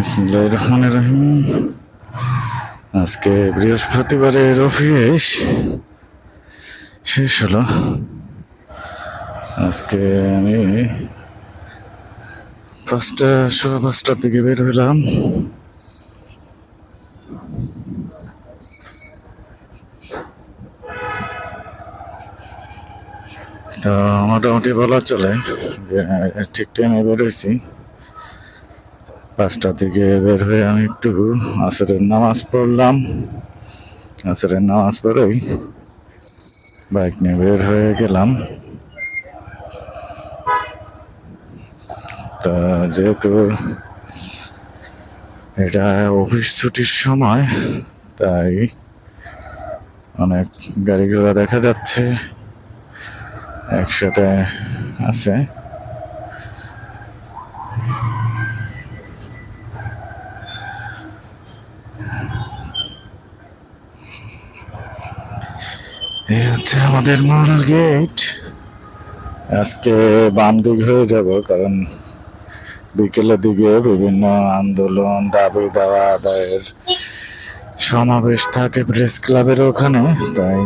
বিসমুল্লাহ রহমান রহিম। আজকে বৃহস্পতিবারের অফিস। শেষ হলো। আজকে আমি পাঁচটা সোয়া পাঁচটার দিকে বের হইলাম। তো মোটামুটি বলা চলে যে ঠিক টাইমে বেরোইছি পাঁচটা থেকে বের হয়ে আমি একটু আসরের নামাজ পড়লাম। আসরের নামাজ পড়েই বাইক নিয়ে বের হয়ে গেলাম। তা যেহেতু এটা অফিস ছুটির সময়, তাই অনেক গাড়ি ঘোড়া দেখা যাচ্ছে, একসাথে আছে এই হচ্ছে আমাদের মূল গেট। আজকে বাম দিক হয়ে যাব, কারণ বিকেলের দিকে বিভিন্ন আন্দোলন, দাবি, দাওয়া আদায়ের সমাবেশ থাকে প্রেস ক্লাবের ওখানে, তাই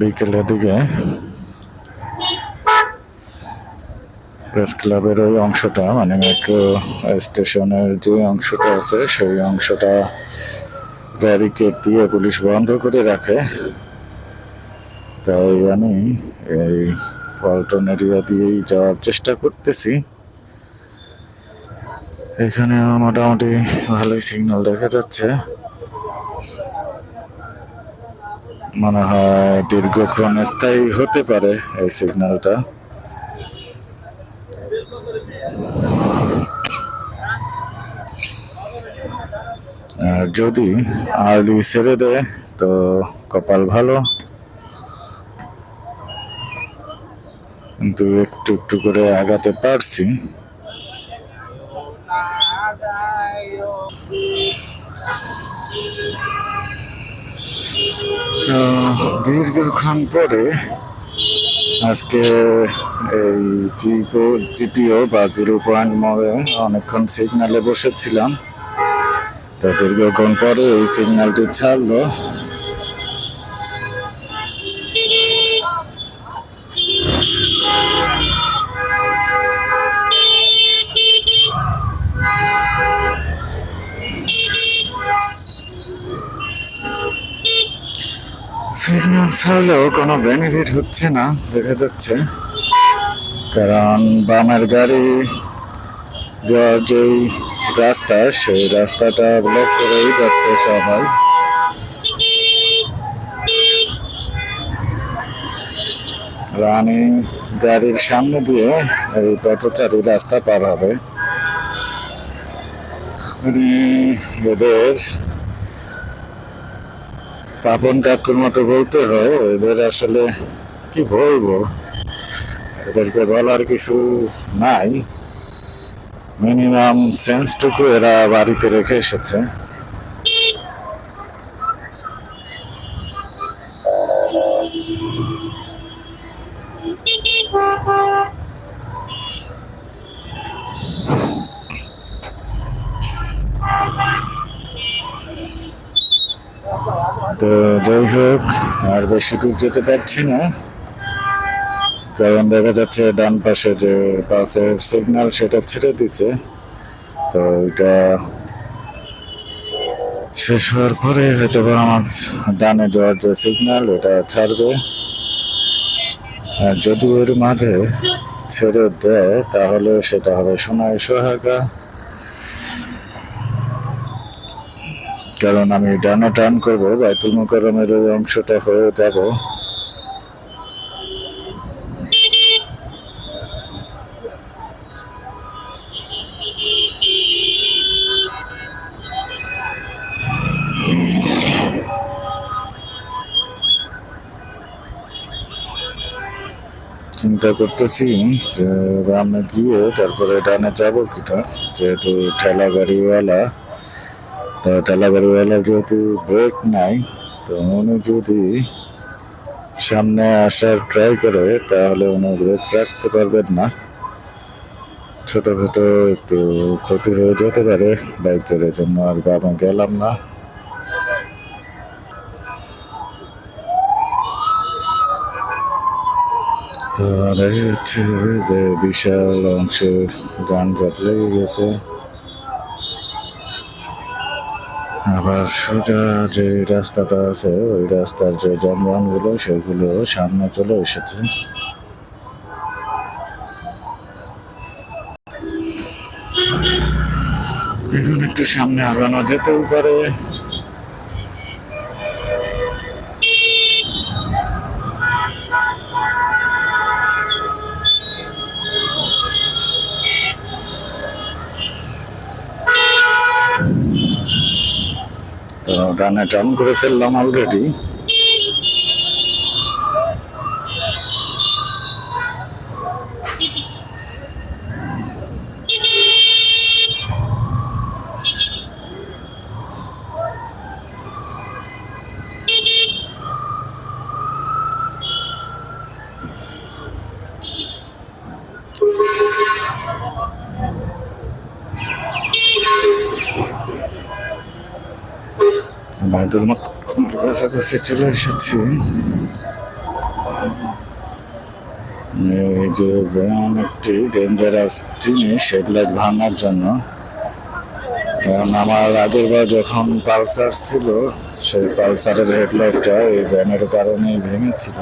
বিকেলের দিকে প্রেস ক্লাবের ওই অংশটা মানে মেট্রো স্টেশনের যে অংশটা আছে, সেই অংশটা ব্যারিকেড দিয়ে পুলিশ বন্ধ করে রাখে। তাই আমি এই পল্টন এরিয়া দিয়েই যাওয়ার চেষ্টা করতেছি। এখানে মোটামুটি ভালোই সিগন্যাল দেখা যাচ্ছে। মনে হয় দীর্ঘক্ষণ স্থায়ী হতে পারে এই সিগন্যালটা আর যদি আর্লি ছেড়ে দেয়, তো কপাল ভালো। কিন্তু একটু একটু করে আগাতে পারছি। তো দীর্ঘক্ষণ পরে আজকে এই জিপো, জিপিও বা জিরো পয়েন্ট মোড়ে অনেকক্ষণ সিগনালে বসেছিলাম। তো দীর্ঘক্ষণ পরে এই সিগন্যালটি ছাড়লো। ছাড়লেও কোনো বেনিফিট হচ্ছে না, দেখা যাচ্ছে। কারণ বামের গাড়ি যাওয়ার যেই রাস্তা, সেই রাস্তাটা ব্লক করেই যাচ্ছে সবাই। রানী গাড়ির সামনে দিয়ে এই পথচারী রাস্তা পার হবে। পাপন কাকুর মতো বলতে হয়, এদের আসলে কি বলব? এদেরকে বলার কিছু নাই। মিনিমাম সেন্সটুকু এরা বাড়িতে রেখে এসেছে। তো যাই হোক, আর বেশি দূর যেতে পারছি না। কারণ দেখা যাচ্ছে ডান পাশে যে বাসের সিগন্যাল সেটা ছেড়ে দিছে। তো এটা শেষ হওয়ার পরে হয়তো বা আমার ডানে যাওয়ার যে সিগন্যাল এটা ছাড়বে। আর যদি ওর মাঝে ছেড়ে দেয়, তাহলে সেটা হবে সোনায় সোহাগা। কারণ আমি ডানে টার্ন করব, বাইতুল মোকারমের ওই অংশটা হয়ে যাব। চিন্তা করতেছি যে রামে গিয়ে তারপরে ডানে যাব কিনা যেহেতু ঠেলা গাড়িওয়ালা তো ঠেলা গাড়িওয়ালা যেহেতু ব্রেক নাই, তো উনি যদি সামনে আসার ট্রাই করে, তাহলে উনি ব্রেক রাখতে পারবেন না। ছোটখাটো একটু ক্ষতি হয়ে যেতে পারে, বাইকের জন্য আর বামে গেলাম না। তো আর হচ্ছে যে বিশাল অংশের যানজট লেগে গেছে। আবার সোজা যে রাস্তাটা আছে, ওই রাস্তার যে যানবাহনগুলো, সেগুলো সামনে চলে এসেছে। একটু সামনে আগানো যেতেও পারে। তো রানে টার্ন করে ফেললাম অলরেডি বায়দুর মতো কাছাকাছি চলে এসেছি। এই যে ভ্যান একটি ডেঞ্জারাস জিনিস হেডলাইট ভাঙার জন্য। কারণ আমার আগের বার যখন পালসার ছিল, সেই পালসারের হেডলাইটটা এই ভ্যানের কারণে ভেঙেছিল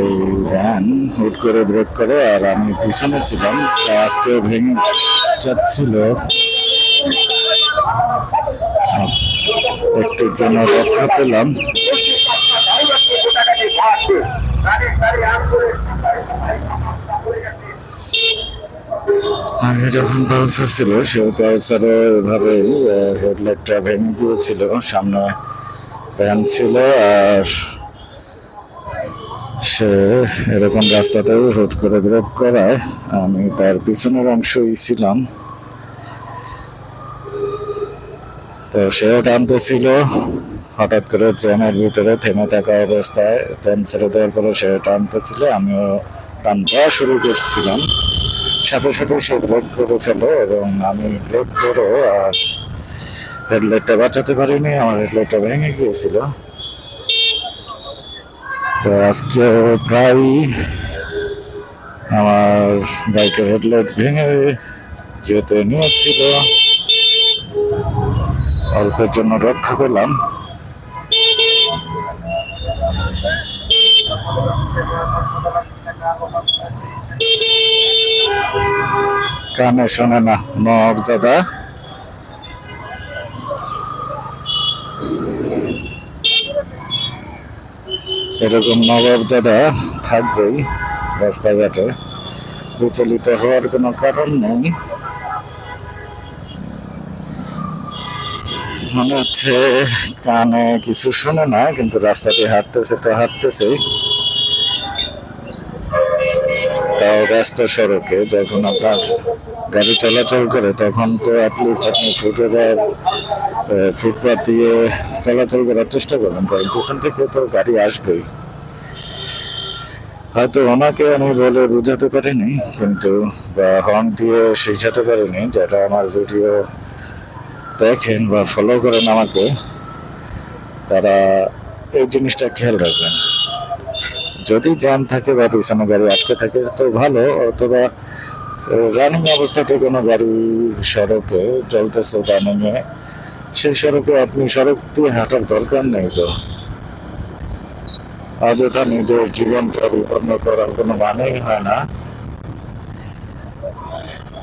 এই ভ্যান হুট করে ব্রেক করে আর আমি পিছনে ছিলাম, তাই আজকে ভেঙে যাচ্ছিল। একটুর জন্য রক্ষা পেলাম আগে যখন পালসার ছিল সে পালসারে এভাবে হেডলাইটটা ভেঙে গিয়েছিল সামনে প্যান ছিল আর সে এরকম রাস্তাতেও হুট করে ব্রেক করায়। আমি তার পিছনের অংশই ছিলাম। তো সেও টানতেছিল হঠাৎ করে ট্রেনের ভিতরে থেমে থাকা অবস্থায় ট্রেন ছেড়ে দেওয়ার পরে সে টানতেছিল আমিও টানতে শুরু করছিলাম। সাথে সাথে সে ব্রেক করেছিল এবং আমি ব্রেক করে আর হেডলাইটটা বাঁচাতে পারিনি, আমার হেডলাইটটা ভেঙে গিয়েছিল। তো আজকে প্রায় আমার বাইকের হেডলাইট ভেঙে যেতে নিয়েছিল। অল্পের জন্য রক্ষা পেলাম। কানে শোনে না মর্যাদা এরকম নবর্যাদা থাকবেই রাস্তাঘাটে। বিচলিত হওয়ার কোনো কারণ নেই। মনে হচ্ছে কানে কিছু শুনে না, কিন্তু রাস্তাতে হাঁটতেছে তো হাঁটতেছেই। তাও ব্যস্ত সড়কে যখন আপনার গাড়ি চলাচল করে, তখন তো অ্যাটলিস্ট আপনি ফুটওভার ফুটপাথ দিয়ে চলাচল করার চেষ্টা করবেন, কারণ পিছন থেকে তো গাড়ি আসবেই। হয়তো ওনাকে আমি বলে বোঝাতে পারিনি, কিন্তু বা হর্ন দিয়ে শেখাতে পারিনি, যেটা আমার ভিডিও দেখেন বা ফলো করেন আমাকে, তারা এই জিনিসটা খেয়াল রাখবেন। যদি জ্যাম থাকে বা পিছনে গাড়ি আটকে থাকে, তো ভালো, অথবা রানিং অবস্থাতে কোনো গাড়ি সড়কে চলতেছে রানিংয়ে সেই সড়কে আপনি সড়ক দিয়ে হাঁটার দরকার নেই তো। অযথা নিজের জীবনটা বিপন্ন করার কোনো মানেই হয় না।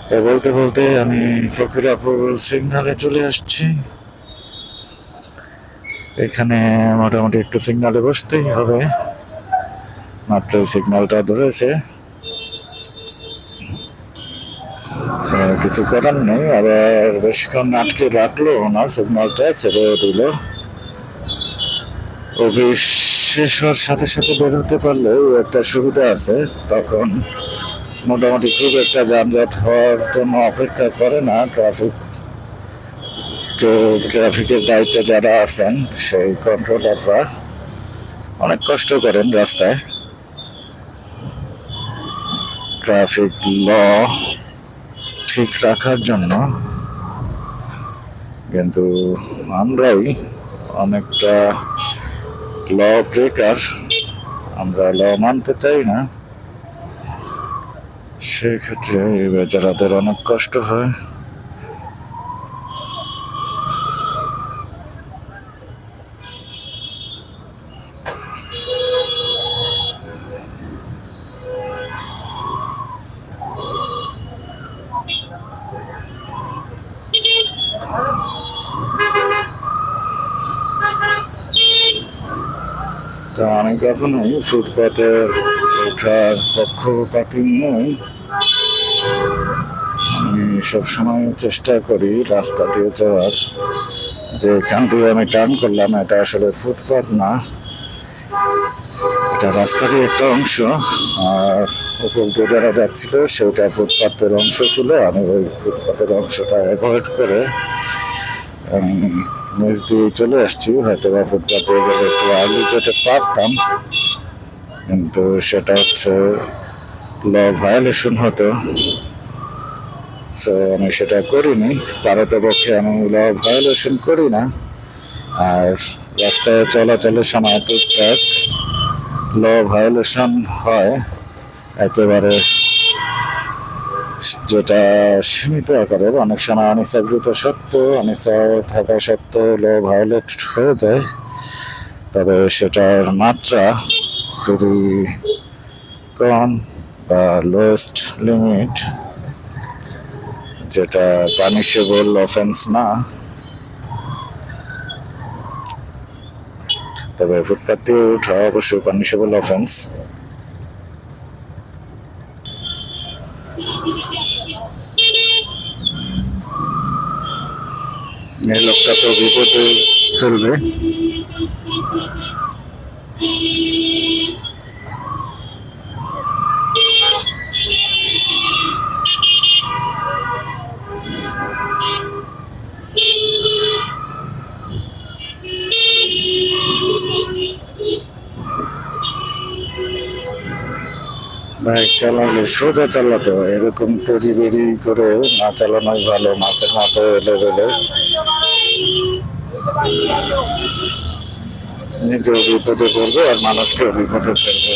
তো বলতে বলতে আমি ফকিরাপুর সিগনালে চলে আসছি। এখানে মোটামুটি একটু সিগনালে বসতেই হবে। মাত্র সিগনালটা ধরেছে। কিছু করার নেই, আবার বেশিক্ষণ আটকে রাখল না, সিগনালটা ছেড়ে দিল। অফিস শেষ হওয়ার সাথে সাথে বের হতে পারলেও একটা সুবিধা আছে, তখন মোটামুটি খুব একটা যানজট হওয়ার জন্য অপেক্ষা করে না ট্রাফিক ট্রাফিকের দায়িত্বে যারা আছেন, সেই কন্ট্রোলাররা অনেক কষ্ট করেন রাস্তায়। ট্রাফিক ল ঠিক রাখার জন্য। কিন্তু আমরাই অনেকটা ল ব্রেকার আমরা ল মানতে চাই না। সেক্ষেত্রে এই বেচারাদের অনেক কষ্ট হয়। তো আমি কখনোই ফুটপাতে ওঠার পক্ষপাতি নই আমি সবসময় চেষ্টা করি রাস্তা দিয়ে যাওয়ার। যে এখান থেকে আমি টার্ন করলাম, এটা আসলে ফুটপাথ না। এটা রাস্তারই একটা অংশ, আর উপর দিয়ে যারা যাচ্ছিল, সেটা ফুটপাথের অংশ ছিল। আমি ওই ফুটপাথের অংশটা অ্যাভয়েড করে নিচ দিয়ে চলে আসছি। হয়তো বা ফুটপাতে গেলে একটু আগে যেতে পারতাম, কিন্তু সেটা হচ্ছে ল ভায়োলেশন হতো। সো আমি সেটা করিনি। পারতপক্ষে আমি ল ভায়োলেশন করি না। আর রাস্তায় চলাচলের সময় টুকটাক ল ভায়োলেশন হয়। একেবারে যেটা সীমিত আকারের। অনেক সময় অনিচ্ছাকৃত সত্ত্বেও অনিচ্ছা থাকা সত্ত্বেও ল ভায়োলেট হয়ে যায়। তবে সেটার মাত্রা খুবই কম বা লোয়েস্ট লিমিট যেটা পানিশেবল অফেন্স না, তবে ফুটপাত দিয়ে ওঠা অবশ্যই পানিশেবল অফেন্স এই লোকটা তো বিপদে ফেলবে। বাইক চালালে সোজা চালাতে হয়। এরকম তৈরি বেরি করে না চালানোই ভালো, মাছের মতো এলে বেলে নিজেও বিপদে পড়বে আর মানুষকে বিপদে ফেলবে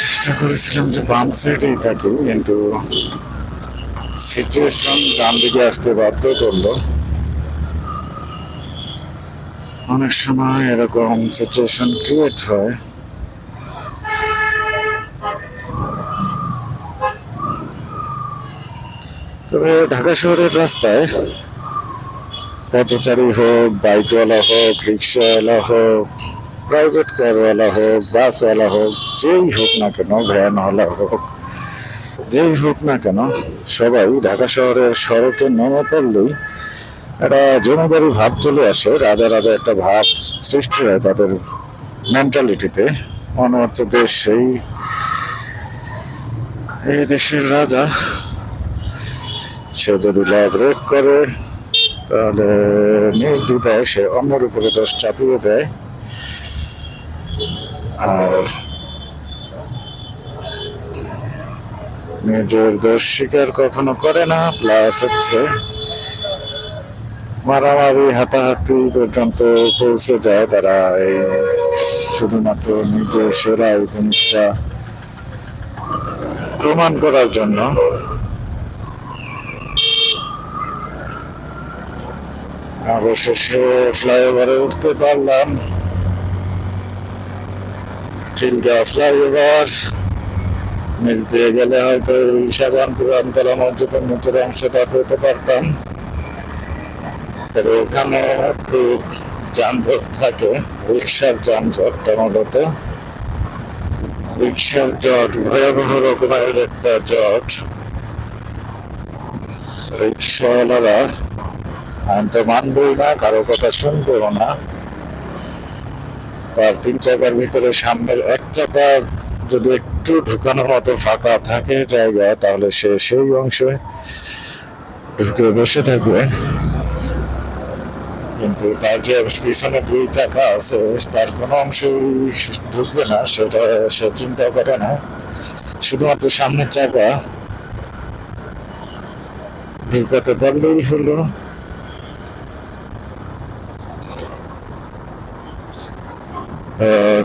চেষ্টা করেছিলাম যে বাম সাইডেই থাকি, কিন্তু সিচুয়েশন ডান দিকে আসতে বাধ্য করল। অনেক সময় এরকম সিচুয়েশন ক্রিয়েট হয়। তবে ঢাকা শহরের রাস্তায় পথচারী হোক বাইকওয়ালা হোক রিক্সাওয়ালা হোক প্রাইভেট কারওয়ালা হোক বাসওয়ালা হোক যেই হোক না কেন ভ্যানওয়ালা হোক, যেই হোক না কেন, সবাই ঢাকা শহরের সড়কে নেমে পড়লেই একটা জমিদারি ভাব চলে আসে। রাজা রাজা একটা ভাব সৃষ্টি হয় তাদের মেন্টালিটিতে মনে হচ্ছে যে সেই এই দেশের রাজা, সে যদি ল ব্রেক করে, তাহলে নির্দ্বিধায় সে অন্যের উপরে দোষ চাপিয়ে দেয়। আর নিজের দোষ স্বীকার কখনো করে না প্লাস হচ্ছে মারামারি, হাতাহাতি পর্যন্ত পৌঁছে যায় তারা এই শুধুমাত্র নিজের সেরা এই জিনিসটা প্রমাণ করার জন্য। অবশেষে ফ্লাইওভারে উঠতে পারলাম। চিলগা ফ্লাইওভার নিচ দিয়ে গেলে হয়তো শাহজাহানপুর আমতলা মসজিদের নিচের অংশটা পেতে পারতাম। তবে ওখানে খুব যানজট থাকে রিক্সার যানজটটা মূলত। রিক্সার জট, ভয়াবহ রকমের একটা জট। রিক্সাওয়ালারা আমি তো মানবই না, কারও কথা শুনব না। তার তিন চাকার ভিতরে সামনের এক চাকা যদি একটু ঢুকানোর মতো ফাঁকা থাকে জায়গা, তাহলে সে সেই অংশে ঢুকে বসে থাকবে। কিন্তু তার যে পিছনে দুই চাকা আছে, তার কোনো অংশই ঢুকবে না, সেটা সে চিন্তা করে না। শুধুমাত্র সামনের চাকা ঢুকাতে পারলেই হলো।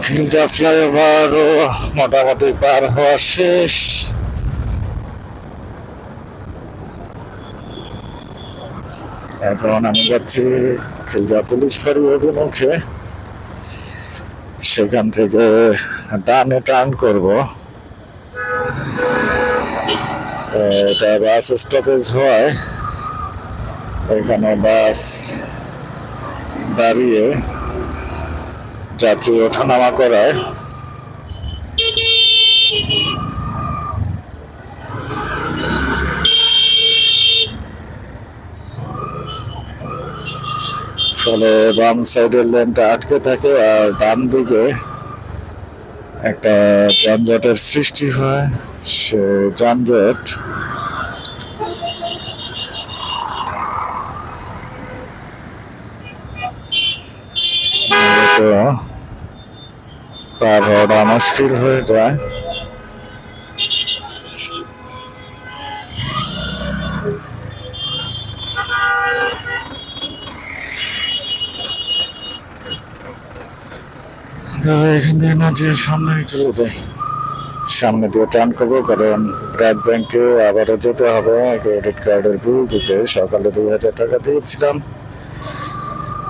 খিলগা ফ্লাইওভারও মোটামুটি পার হওয়া শেষ এখন আমি যাচ্ছি খিলগা পুলিশ ফাঁড়ি অভিমুখে। সেখান থেকে ডানে টার্ন করব। তো এটা বাস স্টপেজ হয়। এখানে বাস দাঁড়িয়ে যাত্রী ওঠানামা করায়। ফলে বাম সাইডের লেনটা আটকে থাকে আর ডান দিকে একটা যানজটের সৃষ্টি হয়, সে যানজট মূলত পার হওয়াটা মুশকিল হয়ে যায়। এখান থেকে না যে সামনে চলে যাই। সামনে দিয়ে টার্ন করব, কারণ ব্র্যাক ব্যাংকে আবারও যেতে হবে। ক্রেডিট কার্ডের বিল দিতে সকালে দুই হাজার টাকা দিয়েছিলাম।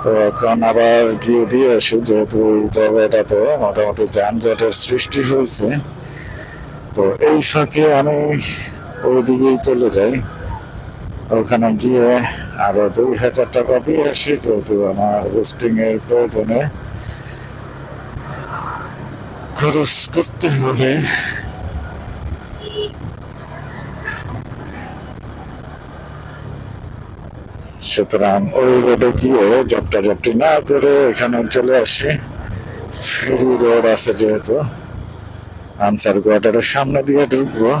তো এখন আবার গিয়ে দিয়ে আসি, যেহেতু এই জায়গাটাতে মোটামুটি যানজটের সৃষ্টি হয়েছে। তো এই ফাঁকে আমি ওই দিকেই চলে যাই। ওখানে গিয়ে আরও দুই হাজার টাকা দিয়ে আসি, যেহেতু আমার হোস্টিং এর প্রয়োজনে খরচ করতে হবে। সুতরাং ওই রোডে গিয়ে জপটা জপটি না করে এখানে চলে আসি। ফেরি রোড আছে যেহেতু। আনসার কোয়ার্টারের সামনে দিয়ে ঢুকবো।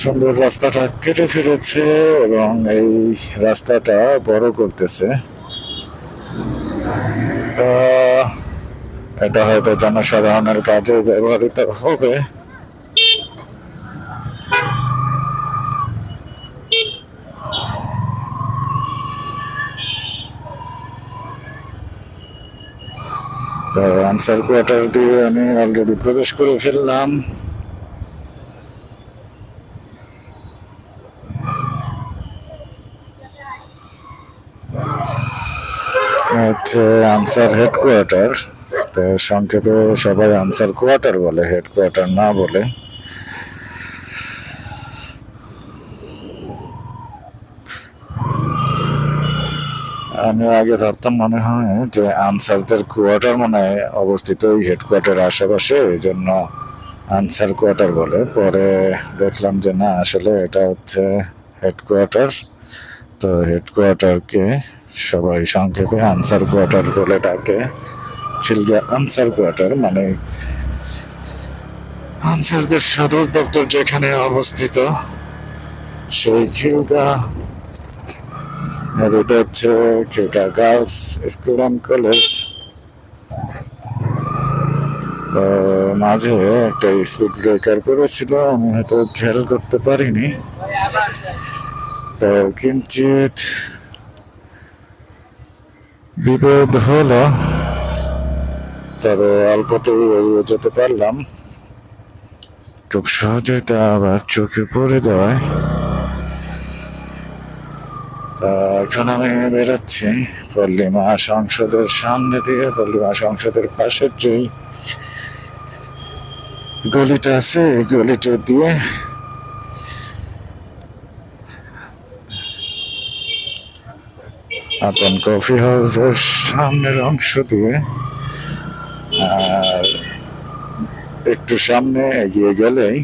সুন্দর রাস্তাটা কেটে ফিরেছে এবং এই রাস্তাটা বড় করতেছে। এটা হয়তো জনসাধারণের কাজে ব্যবহৃত হবে। তো আনসার কোয়ার্টার দিয়ে আমি অলরেডি প্রবেশ করে ফেললাম। হচ্ছে আনসার হেডকোয়ার্টার তো সংক্ষেপে সবাই আনসার কোয়ার্টার বলে হেডকোয়ার্টার না বলে। আমি আগে ভাবতাম মনে হয় যে আনসারদের কোয়ার্টার মনে হয় অবস্থিত ওই হেডকোয়ার্টার আশেপাশে, এই জন্য আনসার কোয়ার্টার বলে। পরে দেখলাম যে না, আসলে এটা হচ্ছে হেডকোয়ার্টার তো হেডকোয়ার্টারকে সবাই সংক্ষেপে আনসার কোয়ার্টার বলে ডাকে। আনসার কোয়ার্টার মানে আনসারদের সদর দপ্তর যেখানে অবস্থিত, সেই খিলগা আর এটা হচ্ছে গার্লস স্কুল অ্যান্ড কলেজ। মাঝে একটা স্পিড ব্রেকার করেছিল, আমি হয়তো খেয়াল করতে পারিনি। তো কিঞ্চিত বিপদ হলো, তবে অল্পতেই এড়িয়ে যেতে পারলাম। খুব সহজেই তা আবার চোখে পড়ে দেওয়ায় তা এখন আমি বেরোচ্ছি। পল্লিমা সংসদের সামনে দিয়ে পল্লিমা সংসদের পাশের যেই গলিটা আছে, এই গলিটা দিয়ে আপন কফি হাউসের সামনের অংশ দিয়ে, আর একটু সামনে এগিয়ে গেলেই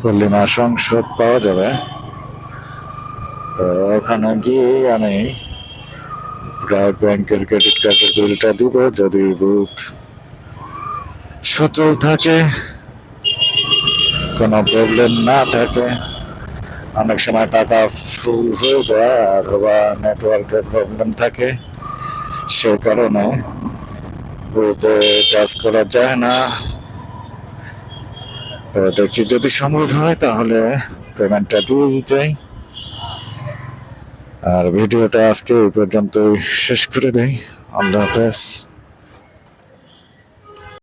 পল্লিমা সংসদ পাওয়া যাবে। তো ওখানে গিয়ে আমি গ্রাহক ব্যাংকের ক্রেডিট কার্ডের বিলটা দিব, যদি বুথ সচল থাকে, কোনো প্রবলেম না থাকে, অনেক সময় টাকা ফুল হয়ে যায় অথবা নেটওয়ার্কের প্রবলেম থাকে, সে কারণে বুথে কাজ করা যায় না। তো দেখি যদি সম্ভব হয়, তাহলে পেমেন্টটা দিয়ে যাই। আর ভিডিওটা আজকে এই পর্যন্ত শেষ করে দেয় আল্লাহ হাফেজ।